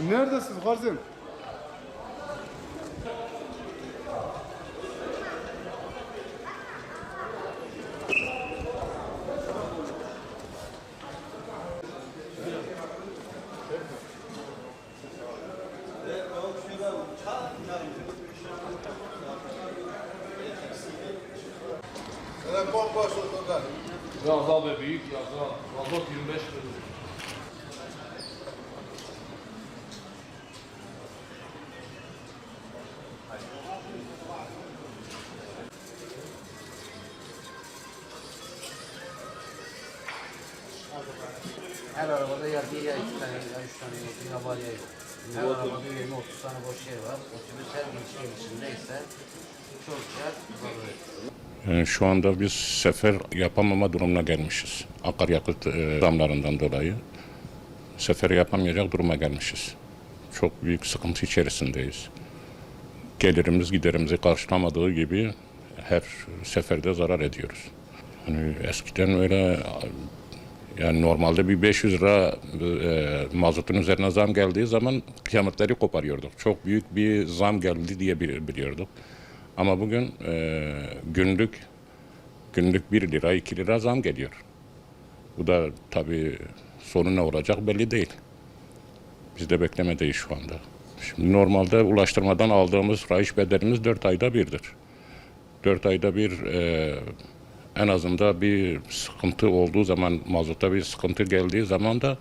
Neredesin Garzim? Telefon boş otogar. Yaz abi büyük yaz ha. Mazot 25 lira. Her arabada ya bir ya iki tane ya üç tane yok ya var ya yok. Her arabada 20-30 tane boş yer var. Otobüs her kullanılıyor. Ee, Şu anda biz sefer yapamama durumuna gelmişiz. Akaryakıt e, zamlarından dolayı sefer yapamayacak duruma gelmişiz. Çok büyük sıkıntı içerisindeyiz. Gelirimiz giderimizi karşılamadığı gibi her seferde zarar ediyoruz. Hani eskiden öyle yani normalde bir 500 lira e, mazotun üzerine zam geldiği zaman kıyametleri koparıyorduk. Çok büyük bir zam geldi diye bil- biliyorduk. Ama bugün e, günlük günlük 1 lira 2 lira zam geliyor. Bu da tabii sonu ne olacak belli değil. Biz de beklemedeyiz şu anda. Şimdi normalde ulaştırmadan aldığımız rayiç bedelimiz 4 ayda birdir. 4 ayda bir e, en azında bir sıkıntı olduğu zaman mazota bir sıkıntı geldiği zaman da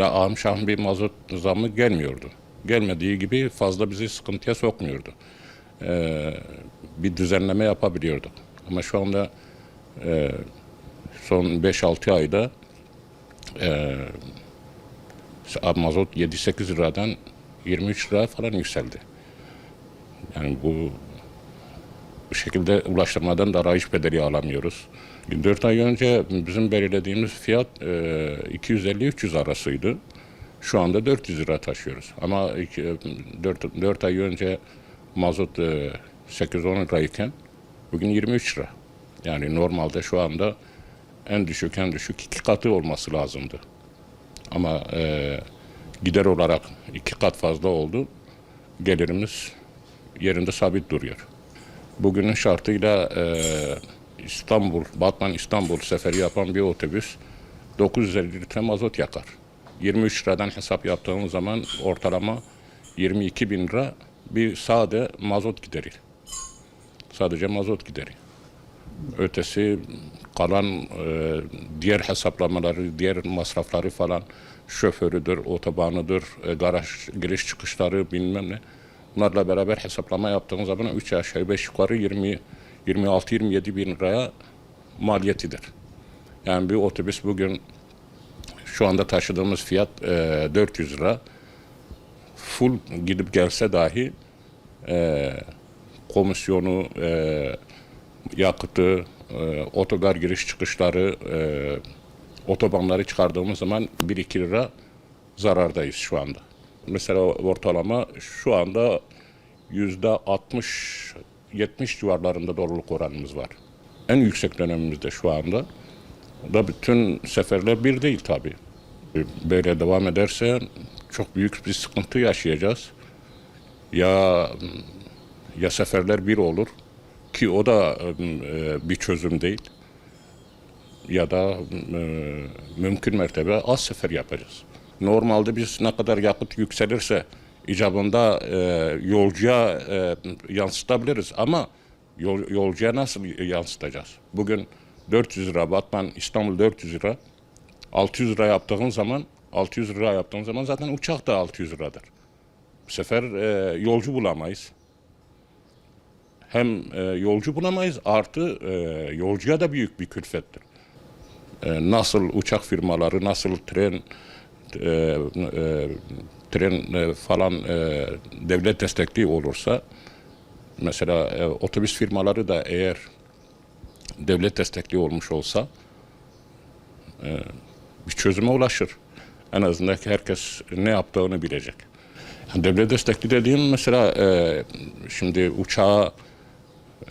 ağım şahım bir mazot zamı gelmiyordu. Gelmediği gibi fazla bizi sıkıntıya sokmuyordu. E, bir düzenleme yapabiliyorduk. Ama şu anda e, son 5-6 ayda e, mazot 7-8 liradan 23 lira falan yükseldi. Yani bu şekilde ulaştırmadan da rayiç bedeli alamıyoruz. 4 ay önce bizim belirlediğimiz fiyat e, 250-300 arasıydı. Şu anda 400 lira taşıyoruz. Ama 4, 4 ay önce mazot e, 8-10 lirayken bugün 23 lira. Yani normalde şu anda en düşük en düşük iki katı olması lazımdı. Ama e, gider olarak iki kat fazla oldu. Gelirimiz yerinde sabit duruyor. Bugünün şartıyla e, İstanbul, Batman İstanbul seferi yapan bir otobüs 950 litre mazot yakar. 23 liradan hesap yaptığımız zaman ortalama 22 bin lira bir sade mazot gideri. Sadece mazot gideri. Ötesi kalan e, diğer hesaplamaları, diğer masrafları falan şoförüdür, otobanıdır, e, garaj giriş çıkışları bilmem ne. Bunlarla beraber hesaplama yaptığınız zaman 3 aşağı 5 yukarı 20 26-27 bin liraya maliyetidir. Yani bir otobüs bugün şu anda taşıdığımız fiyat e, 400 lira. Full gidip gelse dahi e, komisyonu, e, yakıtı, e, otogar giriş çıkışları, e, otobanları çıkardığımız zaman 1-2 lira zarardayız şu anda. Mesela ortalama şu anda yüzde 60 70 civarlarında doluluk oranımız var. En yüksek dönemimizde şu anda. Da bütün seferler bir değil tabii. Böyle devam ederse çok büyük bir sıkıntı yaşayacağız. Ya ya seferler bir olur ki o da e, bir çözüm değil. Ya da e, mümkün mertebe az sefer yapacağız. Normalde biz ne kadar yakıt yükselirse icabında e, yolcuya e, yansıtabiliriz ama yol, yolcuya nasıl yansıtacağız? Bugün 400 lira Batman İstanbul 400 lira 600 lira yaptığın zaman 600 lira yaptığın zaman zaten uçak da 600 liradır. Bu sefer e, yolcu bulamayız. Hem e, yolcu bulamayız artı e, yolcuya da büyük bir külfettir. E, nasıl uçak firmaları, nasıl tren e, e, tren e, falan e, devlet destekli olursa mesela e, otobüs firmaları da eğer devlet destekli olmuş olsa e, bir çözüme ulaşır. En azından herkes ne yaptığını bilecek. Yani devlet destekli dediğim mesela e, şimdi uçağa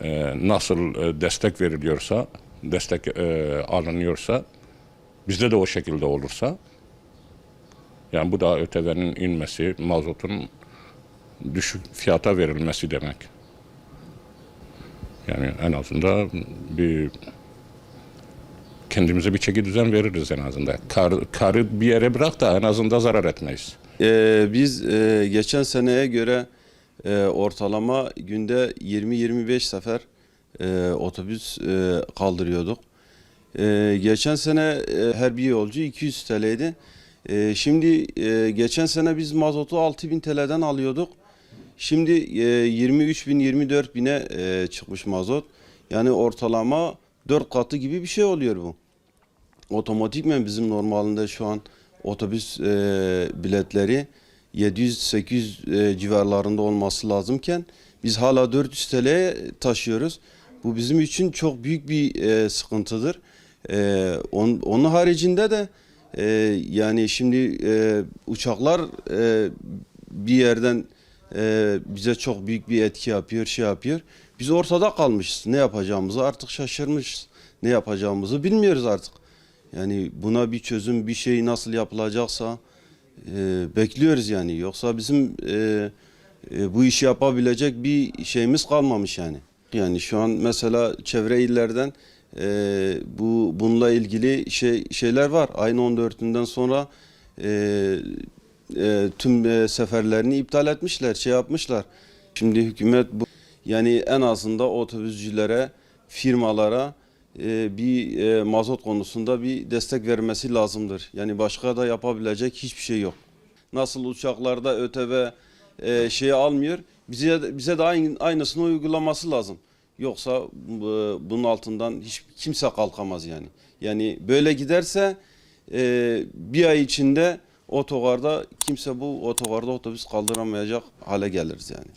e, nasıl e, destek veriliyorsa, destek e, alınıyorsa, bizde de o şekilde olursa, yani bu da ÖTV'nin inmesi, mazotun düşük fiyata verilmesi demek. Yani en azından bir kendimize bir çeki düzen veririz en azından. Kar, karı bir yere bırak da en azından zarar etmeyiz. Ee, biz e, geçen seneye göre e, ortalama günde 20-25 sefer e, otobüs e, kaldırıyorduk. E, geçen sene e, her bir yolcu 200 TL'ydi. E, şimdi e, geçen sene biz mazotu 6000 TL'den alıyorduk. Şimdi e, 23 bin 24 bine e, çıkmış mazot. Yani ortalama 4 katı gibi bir şey oluyor bu otomatikmen bizim normalinde şu an otobüs e, biletleri 700-800 e, civarlarında olması lazımken biz hala 400 TL'ye taşıyoruz. Bu bizim için çok büyük bir e, sıkıntıdır. On, onun haricinde de e, yani şimdi e, uçaklar e, bir yerden e, bize çok büyük bir etki yapıyor, şey yapıyor. Biz ortada kalmışız. Ne yapacağımızı artık şaşırmışız. Ne yapacağımızı bilmiyoruz artık. Yani buna bir çözüm, bir şey nasıl yapılacaksa e, bekliyoruz yani. Yoksa bizim e, e, bu işi yapabilecek bir şeyimiz kalmamış yani. Yani şu an mesela çevre illerden e, bu bununla ilgili şey şeyler var. Ayın 14'ünden sonra e, e, tüm e, seferlerini iptal etmişler, şey yapmışlar. Şimdi hükümet bu yani en azından otobüscülere, firmalara e, bir e, mazot konusunda bir destek vermesi lazımdır. Yani başka da yapabilecek hiçbir şey yok. Nasıl uçaklarda ÖTV e, şeyi almıyor, bize bize de aynı, aynısını uygulaması lazım. Yoksa bu- bunun altından hiç kimse kalkamaz yani. Yani böyle giderse e, bir ay içinde otogarda kimse bu otogarda otobüs kaldıramayacak hale geliriz yani.